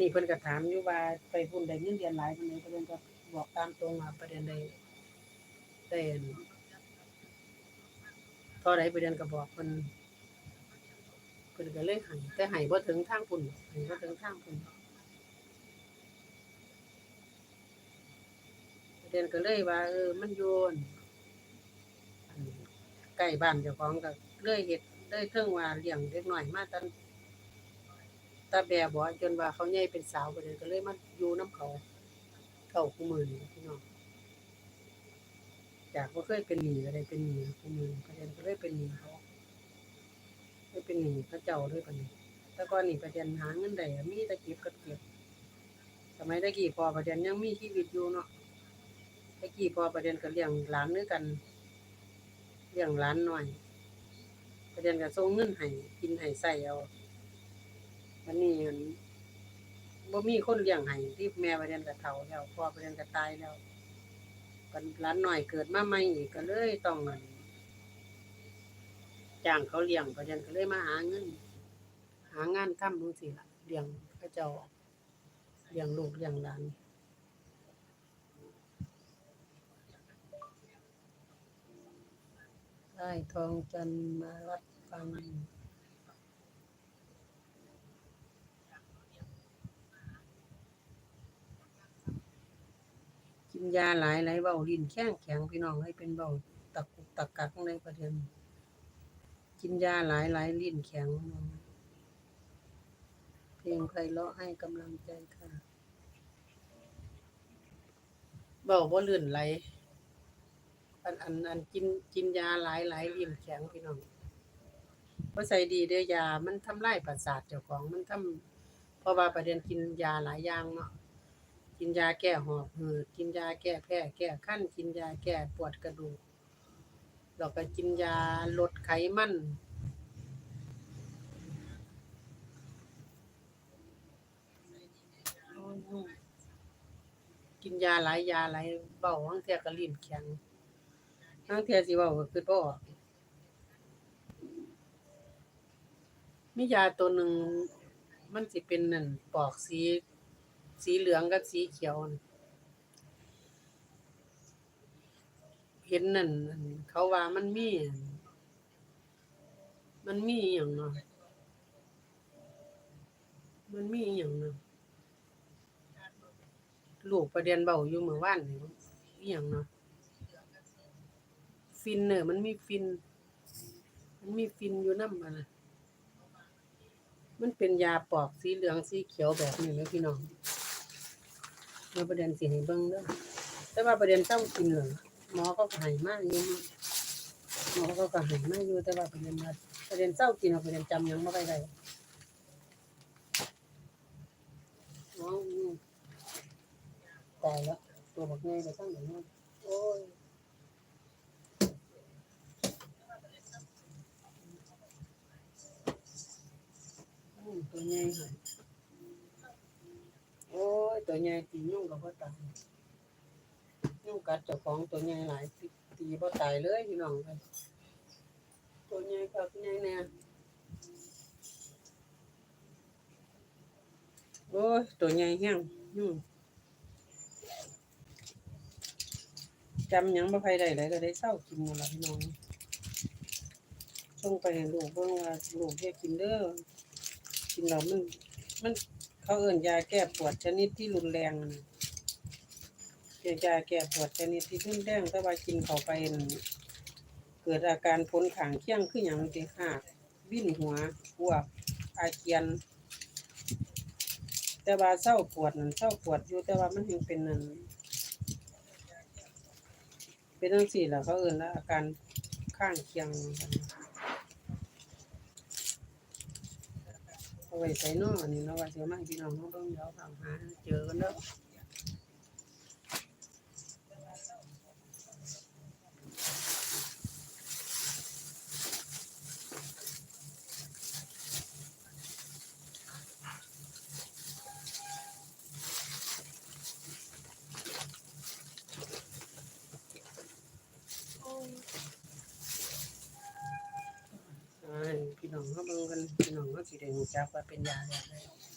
นี้เพิ่นก็ถามอยู่ว่าไปพุ่นได้เงินเดือนหลายปานใดเพิ่นก็บอกตามตรงว่าประเด็นใดได้อันเท่าใดประเด็นก็บอกเพิ่นเพิ่นก็เลยให้แต่ให้บ่ถึงทางพุ่นให้บ่ถึงทางพุ่นประเด็นก็เลยว่าเออมันโยนอันใกล้บ้านเจ้าของก็เลยเฮ็ดเลยเทิงว่าเลี้ยงเด็กน้อยมาตั้ง ตาแบบ่จนว่าเขาใหญ่เป็นสาวไปเลยก็เลยมาอยู่น้ำเขาเท่าคู่มือนี่พี่น้องจากบ่เคยเป็นหนี้ก็ได้เป็นหนีคู่มือประเด็นก็เลยเป็นหนีเขาเลยเป็นหนีพระเจ้าด้วยปานนี้แต่ก่อนนี่ประเด็นหาเงินได้มีตะเก็บก็เก็บสมัยตะกี้พอประเด็นยังมีชีวิตอยู่เนาะตะกี้พอประเด็นก็เลี้ยงหลานด้วยกันเลี้ยงหลานหน้อย ประเด็นก็ส่งเงินให้กินให้ใส่เอา อันนี้อันบ่มีคนเลี้ยงให้ที่แม่ประเด็นก็เฒ่าแล้วพ่อประเด็นก็ตายแล้วกันหลานหน้อยเกิดมาใหม่อีกก็เลยต้องอันจ้างเขาเลี้ยงประเด็นก็เลยมาหาเงินหางานทำจังซี่ล่ะเลี้ยงเขาเจ้าเลี้ยงลูกเลี้ยงหลานได้ทองจันทร์มารับฟัง นยาหลายหลายเบาลิ้นแข็งแข็งพี่น้องให้เป็นเบาตะกุกตะกักในประเด็นกินยาหลายหลายลิ้นแข็งเพลงใครเลาะให้กำลังใจค่ะเบาบ่ลื่นไหลอันอันอันกินกินยาหลายหลายลิ้นแข็งพี่น้องบ่ใส่ดีเด้อยามันทำลายประสาทเจ้าของมันทำเพราะว่าประเด็นกินยาหลายอย่างเนาะ กินยาแก้หอบหืดกินยาแก้แพ้แก้คั้นกินยาแก้ปวดกระดูกแล้วก็กินยาลดไขมันกินยาหลายยาหลายเบาบางเทียก็ลิ้นแข็งบางเทียสิเว้าก็คือบ่อมียาตัวหนึ่งมันสิเป็นนั่นปอกสี สีเหลืองกับสีเขียว เห็นนั่นเขาว่ามันมี มันมีอย่างเนาะมันมีอย่างเนาะลูกประเด็นเบาอยู่เมื่อวานนี่อย่างเนาะฟินเนอร์มันมีฟิน มันมีฟินอยู่น้ำอะนะมันเป็นยาปอกสีเหลืองสีเขียวแบบนี้เลยพี่น้อง มาประเด็นสิให้เบิ่งเด้อแต่ว่าประเด็นต้องกินเหรอหมอก็ให้มากอยู่หมอก็ก็ให้มากอยู่แต่ว่าประเด็นว่าประเด็นเศร้ากินเอาประเด็นจำยังบ่ได้ได้อ๋ออืมตายแล้วตัวบักใหญ่ไปทั้งหนั้นโอ้ยตัวใหญ่หายโอ้ย ตัวใหญ่ตียุ่งกับพ่อตายยุ่งกัดเจ้าของตัวใหญ่หลายตีพ่อตายเลยพี่น้องเลยตัวใหญ่กับใหญ่แน่โอ้ยตัวใหญ่แห้งยุ่งจำยังบ่ใครได้เลยก็ได้เศร้ากินหมดละพี่น้องส่งไปให้ลูกเบิ่งว่าลูกเฮ็ดกินเด้อกินแล้วมันมัน เขาเอิ่นยาแก้ปวดชนิดที่รุนแรงนะเป็นยาแก้ปวดชนิดที่รุนแรงแต่ว่ากินเข้าไปเกิดอาการผลข้างเคี่ยงคือหยังสิหากวิ่นหัวปวดอาเจียน แต่ว่าเศร้าปวดนั่นเศร้าปวดอยู่แต่ว่ามันยังเป็นนั่นเป็นจังซี่ล่ะเขาเอิ่นว่าอาการข้างเคียง เอาไว้ใส่นออันนี้เนาะว่าสิเอามาให้พี่น้องเฮาเบิ่งเดี๋ยวถามหาเจอกันเด้อ ใช่พี่น้องเขาเบิ่งกันพี่น้องเขาสิได้รู้จักว่าเป็นยาแบบใด